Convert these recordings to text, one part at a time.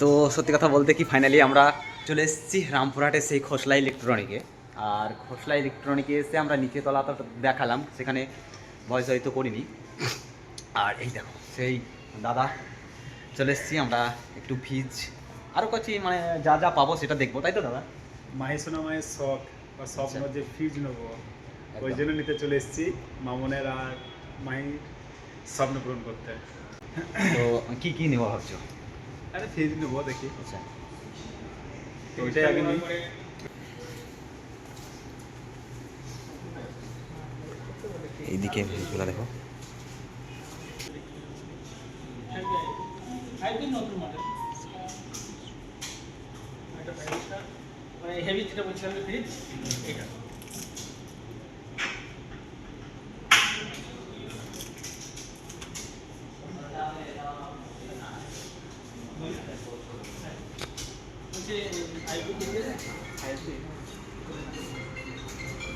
তো সত্যি কথা বলতে কি ফাইনালি আমরা চলে এসেছি রামপুরহাটে সেই খোসলা ইলেকট্রনিকে আর খোসলা ইলেকট্রনিকে এসে আমরা নিচে তলাটা দেখালাম, সেখানে ভয়েস হয়তো করিনি। আর এই দেখো, সেই দাদা চলে এসেছি, আমরা একটু ফিজ আরও কাছে মানে যা যা পাবো সেটা দেখব, তাই তো দাদা? মাহি সোনা মায়ের শখ বা স্বপ্ন আচ্ছা। যে ফিজ নেব। ওই জন্য নিতে চলে এসেছি। মামনের আর মাহি স্বপ্ন পূরণ করতে। তো কি কি নেব ভাবছ? আরে ফিজ নেব দেখি। আচ্ছা। তো ওইটাই আগে নিই। এইদিকে দেখো। যেটা বলছিলাম যে ফ্রিজ এটা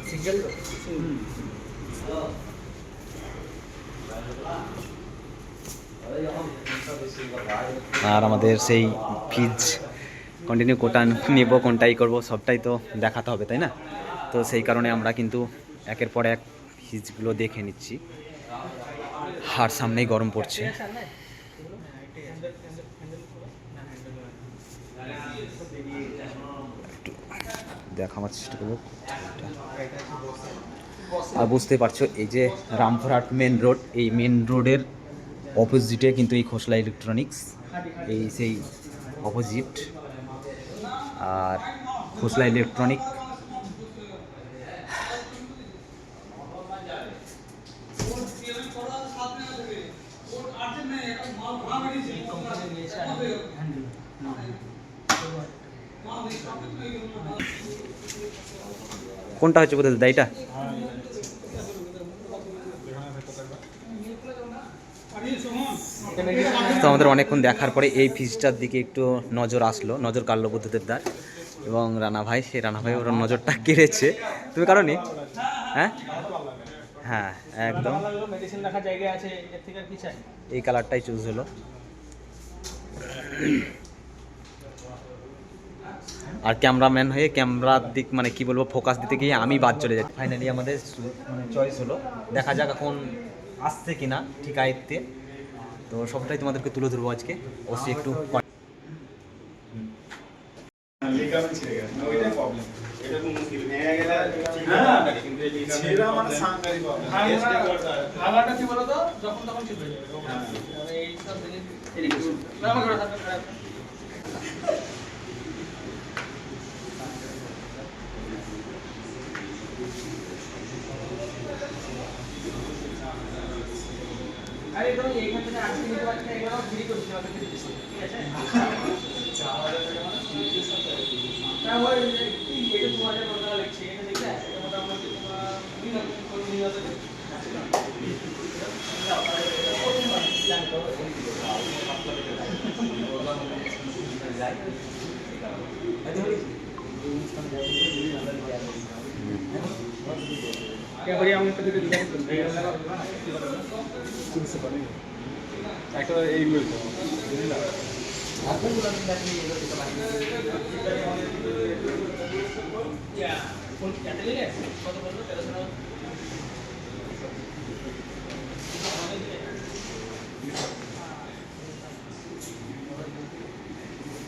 সিঙ্গেল আর আমাদের সেই ফিজ কন্টিনিউ কোটা নেব, কোনটাই করব, সবটাই তো দেখাতে হবে, তাই না? তো সেই কারণে আমরা কিন্তু একের পর এক ফিজগুলো দেখে নিচ্ছি। হার সামনেই গরম পড়ছে। দেখাবার চেষ্টা করব। আর বুঝতে পারছ, এই যে রামপুরহাট মেন রোড এই মেন রোডের অপোজিটে কিন্তু এই খোসলা ইলেকট্রনিক্স এই সেই অপোজিট আর খোসলা ইলেকট্রনিক কোনটা হচ্ছে বলতে দাদা তো আমাদের অনেকক্ষণ দেখার পরে এই ফিজটার দিকে একটু নজর আসলো, নজর কাড়লো বুদ্ধদেব দ্বার এবং রানা ভাই, সেই রানা ভাই ওর নজরটা কেড়েছে। তুমি কারণে হ্যাঁ? হ্যাঁ একদম। এই কালারটাই চুজ হলো। আর ক্যামেরাম্যান হয়ে ক্যামেরার দিক মানে কি বলব ফোকাস দিতে গিয়ে আমি বাদ চলে যাই ফাইনালি আমাদের মানে চয়েস হলো। দেখা যাক এখন আসছে কিনা ঠিক আয়ত্তে। তো সবটাই তোমাদেরকে তুলে ধরবো আজকে। অবশ্যই একটু লিগামেন্ট ছিঁড়ে গেছে না ওইটাই প্রবলেম এটা তো মুশকিল ভেঙে গেলে ঠিক হ্যাঁ। না কিন্তু এই লিগামেন্ট ছেঁড়া মানে সাংঘাতিক প্রবলেম ভাঙাটা কি বলতো যখন তখন ঠিক হয়ে যাবে হ্যাঁ। মানে এই সব জিনিস না আমার ঘরে থাকবে খারাপ আরে তুমি এইখান থেকে আজকে নিতে পারছি না এগুলো ফ্রি আমাকে ফ্রি দিচ্ছি। ঠিক আছে? না क्या बढ़िया हम कभी कभी চিনতে পারি একটা এইগুলো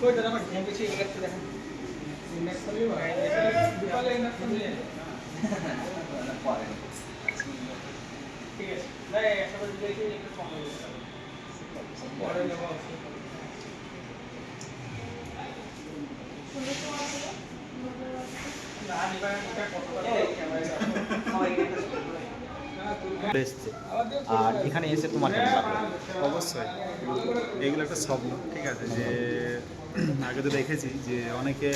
কই দাদা, আমার ঢেকেছি একটা দেখেন। নেক্সট করি বা দুপালে নেক্সট করি ঠিক আর এখানে এসে তোমার অবশ্যই। এগুলো একটা স্বপ্ন ঠিক আছে? যে আগে তো দেখেছি যে অনেকে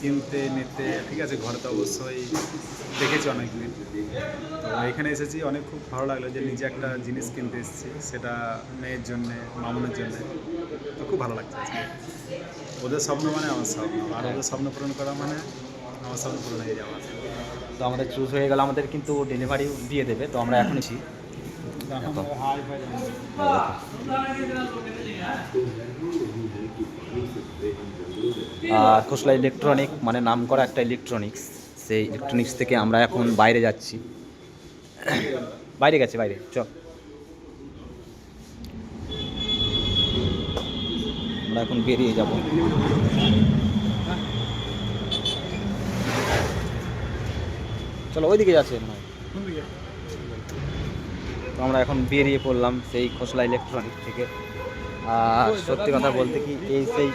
কিনতে নিতে ঠিক আছে ঘরে তো অবশ্যই দেখেছি অনেকদিন। তো এখানে এসেছি অনেক খুব ভালো লাগল যে নিজে একটা জিনিস কিনতে এসেছি সেটা মেয়ের জন্যে মামুনের জন্যে। তো খুব ভালো লাগছে আজকে। ওদের স্বপ্ন মানে আমার স্বপ্ন আর ওদের স্বপ্ন পূরণ করা মানে আমার স্বপ্ন পূরণ হয়ে যাওয়া। তো আমাদের চুজ হয়ে গেল আমাদের কিন্তু ডেলিভারি দিয়ে দেবে তো আমরা এখন এসি ফাই আর খোসলা ইলেকট্রনিক মানে নাম করা একটা ইলেকট্রনিক্স সেই ইলেকট্রনিক্স থেকে আমরা এখন বাইরে যাচ্ছি। বাইরে গেছে, বাইরে চ আমরা এখন বেরিয়ে যাব। চলো ওইদিকে যাচ্ছে মনে হয়। আমরা এখন বেরিয়ে পড়লাম সেই খোসলা ইলেকট্রনিক থেকে। সত্যি কথা বলতে কি এই সেই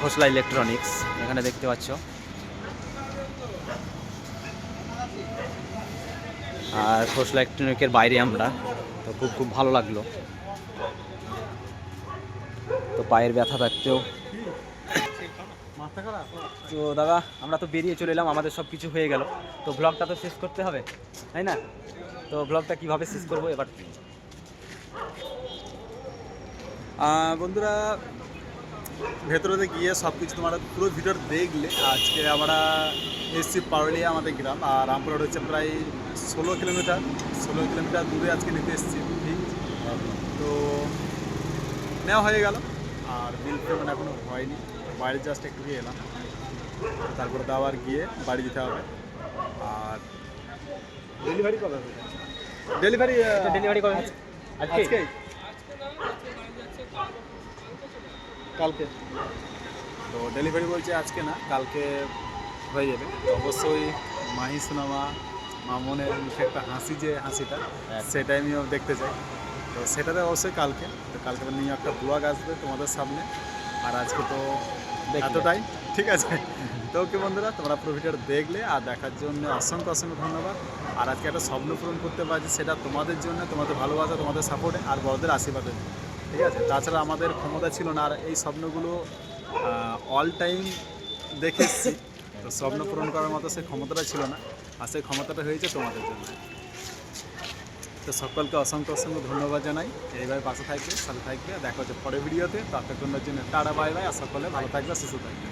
খোসলা ইলেকট্রনিক্স এখানে দেখতে পাচ্ছ। আর খোসলা ইলেকট্রনিকের বাইরে আমরা, তো খুব খুব ভালো লাগল। তো পায়ের ব্যথা থাকতেও। তো দাদা, আমরা তো বেরিয়ে চলে এলাম, আমাদের সব কিছু হয়ে গেল। তো ব্লগটা তো শেষ করতে হবে, তাই না? তো ব্লগটা কীভাবে শেষ করব এবার? বন্ধুরা ভেতরে গিয়ে সব কিছু তোমরা পুরো ভিডিও দেখলে। আজকে আমরা এসছি পারুলিয়া আমাদের গ্রাম আর রামপুর হচ্ছে প্রায় ষোলো কিলোমিটার। ষোলো কিলোমিটার দূরে আজকে নিতে এসেছি ঠিক। তো নেওয়া হয়ে গেল আর বিল পেমেন্ট এখনও হয়নি। বাইরে জাস্ট একটু গিয়ে এলাম। তারপরে তো আবার গিয়ে বাড়ি যেতে হবে। আর ডেলিভারি কবে ডেলিভারি ডেলিভারি করে আজকে কালকে। তো ডেলিভারি বলছে আজকে না কালকে হয়ে যাবে। অবশ্যই মাহি সিনেমা মামনের মুখে একটা হাসি যে হাসিটা সেটাই আমিও দেখতে চাই। তো সেটাতে অবশ্যই কালকে তো কালকে নিয়ে একটা ব্লগ আসবে তোমাদের সামনে। আর আজকে তো। এতটাই ঠিক আছে? তো কি বন্ধুরা তোমরা পুরো ভিডিওটা দেখলে আর দেখার জন্য অসংখ্য অসংখ্য ধন্যবাদ। আর আজকে একটা স্বপ্ন পূরণ করতে পারছি সেটা তোমাদের জন্য তোমাদের ভালোবাসা তোমাদের সাপোর্টে আর বড়দের আশীর্বাদে ঠিক আছে? তাছাড়া আমাদের ক্ষমতা ছিল না, আর এই স্বপ্নগুলো অল টাইম দেখে তো স্বপ্ন পূরণ করার মতো সে ক্ষমতাটা ছিল না, আর সেই ক্ষমতাটা হয়েছে তোমাদের জন্য। তো সকলকে অসংখ্য অসংখ্য ধন্যবাদ জানাই। এইভাবে পাশে থাকবে, সাথে থাকবে। দেখা হচ্ছে পরের ভিডিওতে। তার জন্য তারা বাই বাই, আর সকলে ভালো থাকবে, সুস্থ থাকবে।